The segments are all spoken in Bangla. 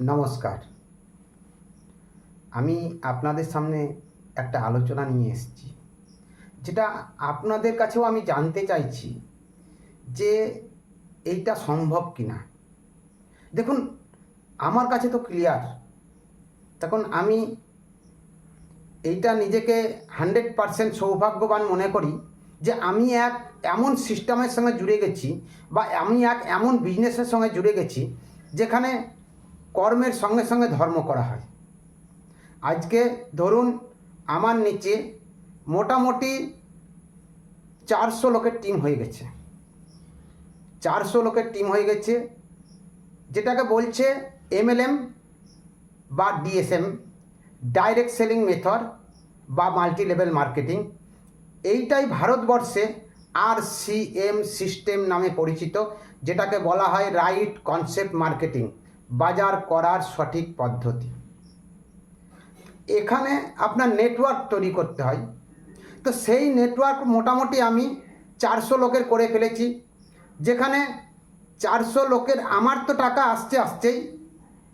নমস্কার। আমি আপনাদের সামনে একটা আলোচনা নিয়ে এসেছি, যেটা আপনাদের কাছেও আমি জানতে চাইছি যে এইটা সম্ভব কি না দেখুন, আমার কাছে তো ক্লিয়ার তখন আমি এইটা নিজেকে হান্ড্রেড পারসেন্ট সৌভাগ্যবান মনে করি যে আমি এক এমন সিস্টেমের সঙ্গে জুড়ে গেছি বা আমি এক এমন বিজনেসের সঙ্গে জুড়ে গেছি যেখানে কর্মের সঙ্গে সঙ্গে ধর্ম করা হয়। আজকে ধরুন আমার নিচে মোটামুটি চারশো লোকের টিম হয়ে গেছে। চারশো লোকের টিম হয়ে গেছে, যেটাকে বলছে এমএলএম বা ডিএসএম ডাইরেক্ট সেলিং মেথড বা মাল্টি লেভেল মার্কেটিং এইটাই ভারতবর্ষে আর সিএম সিস্টেম নামে পরিচিত, যেটাকে বলা হয় রাইট কনসেপ্ট মার্কেটিং বাজার করার সঠিক পদ্ধতি। এখানে আপনার নেটওয়ার্ক তৈরি করতে হয়। তো সেই নেটওয়ার্ক মোটামুটি আমি চারশো লোকের করে ফেলেছি। যেখানে চারশো লোকের, আমার তো টাকা আসছে আসছেই,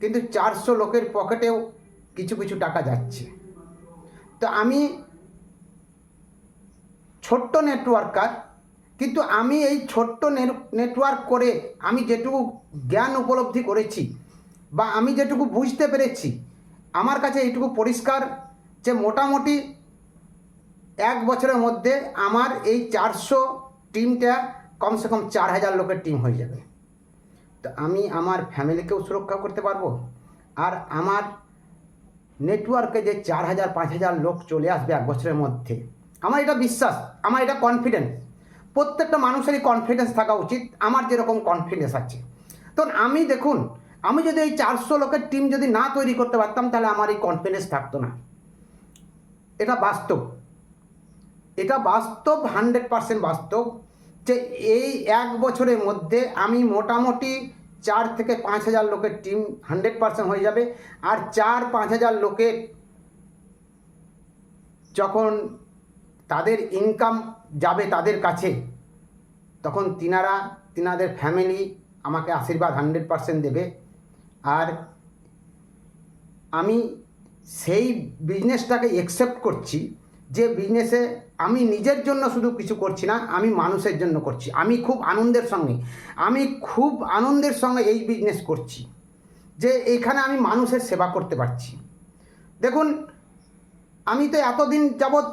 কিন্তু চারশো লোকের পকেটেও কিছু কিছু টাকা যাচ্ছে। তো আমি ছোট্ট নেটওয়ার্কার কিন্তু আমি এই ছোট্ট নেটওয়ার্ক করে আমি যেটুকু জ্ঞান উপলব্ধি করেছি বা আমি যেটুকু বুঝতে পেরেছি, আমার কাছে এইটুকু পরিষ্কার যে মোটামুটি এক বছরের মধ্যে আমার এই চারশো টিমটা কমসে কম চার হাজার লোকের টিম হয়ে যাবে। তো আমি আমার ফ্যামিলিকেও সুরক্ষা করতে পারব আর আমার নেটওয়ার্কে যে চার হাজার, পাঁচ হাজার লোক চলে আসবে এক বছরের মধ্যে, আমার এটা বিশ্বাস, আমার এটা কনফিডেন্স প্রত্যেকটা মানুষেরই কনফিডেন্স থাকা উচিত, আমার যেরকম কনফিডেন্স আছে। তো আমি দেখুন আমি যদি এই চারশো লোকের টিম যদি না তৈরি করতে পারতাম, তাহলে আমার এই কনফিডেন্স থাকতো না। এটা বাস্তব। এটা বাস্তব হান্ড্রেড পারসেন্ট বাস্তব যে এই এক বছরের মধ্যে আমি মোটামুটি চার থেকে পাঁচ হাজার লোকের টিম হান্ড্রেড পারসেন্ট হয়ে যাবে আর চার পাঁচ হাজার লোকের যখন তাদের ইনকাম যাবে তাদের কাছে, তখন তিনারা, তিনাদের ফ্যামিলি আমাকে আশীর্বাদ হান্ড্রেড পারসেন্ট দেবে। আর আমি সেই বিজনেসটাকে একসেপ্ট করছি যে বিজনেসে আমি নিজের জন্য শুধু কিছু করছি না, আমি মানুষের জন্য করছি। আমি খুব আনন্দের সঙ্গে, আমি খুব আনন্দের সঙ্গে এই বিজনেস করছি যে এইখানে আমি মানুষের সেবা করতে পারছি। দেখুন, আমি তো এতদিন যাবৎ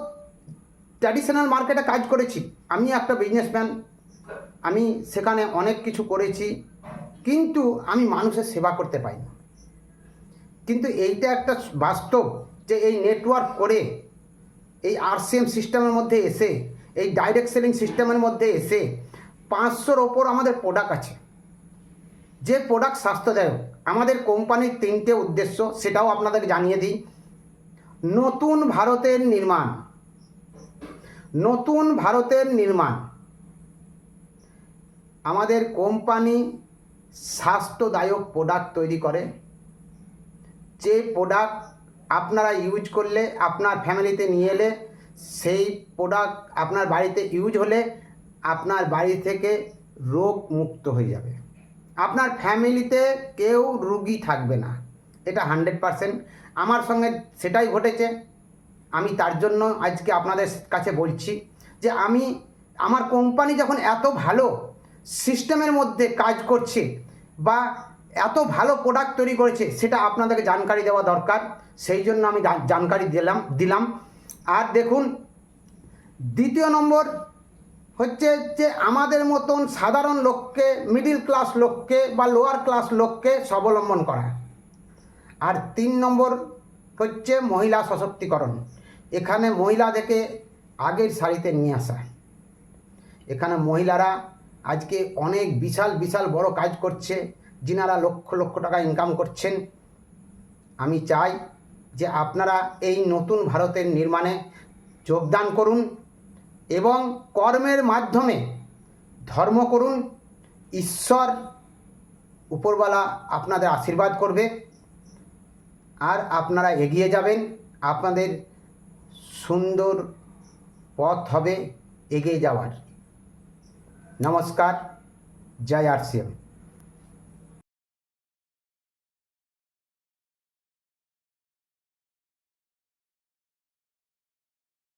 ট্র্যাডিশনাল মার্কেটে কাজ করেছি। আমি একটা বিজনেসম্যান আমি সেখানে অনেক কিছু করেছি। কিন্তু আমি মানুষের সেবা করতে পাইনি। কিন্তু এইটা একটা বাস্তব যে এই নেটওয়ার্ক করে, এই আরসিএম সিস্টেমের মধ্যে এসে, এই ডাইরেক্ট সেলিং সিস্টেমের মধ্যে এসে পাঁচশোর ওপর আমাদের প্রোডাক্ট আছে। যে প্রোডাক্ট স্বাস্থ্যদায়ক, আমাদের কোম্পানির তিনটে উদ্দেশ্য, সেটাও আপনাদের জানিয়ে দিই। নতুন ভারতের নির্মাণ। নতুন ভারতের নির্মাণ। আমাদের কোম্পানি স্বাস্থ্যদায়ক প্রোডাক্ট তৈরি করে। যে প্রোডাক্ট আপনারা ইউজ করলে, আপনার ফ্যামিলিতে নিয়ে এলে, সেই প্রোডাক্ট আপনার বাড়িতে ইউজ হলে আপনার বাড়ি থেকে রোগ মুক্ত হয়ে যাবে। আপনার ফ্যামিলিতে কেউ রুগী থাকবে না। এটা হান্ড্রেড পারসেন্ট আমার সঙ্গে সেটাই ঘটেছে। আমি তার জন্য আজকে আপনাদের কাছে বলছি যে আমি, আমার কোম্পানি যখন এত ভালো সিস্টেমের মধ্যে কাজ করছে বা এত ভালো প্রোডাক্ট তৈরি করেছে, সেটা আপনাদেরকে জানকারি দেওয়া দরকার। সেই জন্য আমি জানকারি দিলাম দিলাম। আর দেখুন, দ্বিতীয় নম্বর হচ্ছে যে আমাদের মতন সাধারণ লোককে মিডিল ক্লাস লোককে বা লোয়ার ক্লাস লোককে স্বাবলম্বন করা। আর তিন নম্বর হচ্ছে মহিলা সশক্তিকরণ। এখানে মহিলাদেরকে আগের সারিতে নিয়ে আসা। এখানে মহিলারা আজকে অনেক বিশাল বিশাল বড় কাজ করছে। যিনারা লক্ষ লক্ষ টাকা ইনকাম করছেন। আমি চাই যে আপনারা এই নতুন ভারতের নির্মাণে যোগদান করুন এবং কর্মের মাধ্যমে ধর্ম করুন। ঈশ্বর উপরওয়ালা আপনাদের আশীর্বাদ করবে। আর আপনারা এগিয়ে যাবেন, আপনাদের সুন্দর পথ হবে এগিয়ে যাওয়ার। নমস্কার জয় আর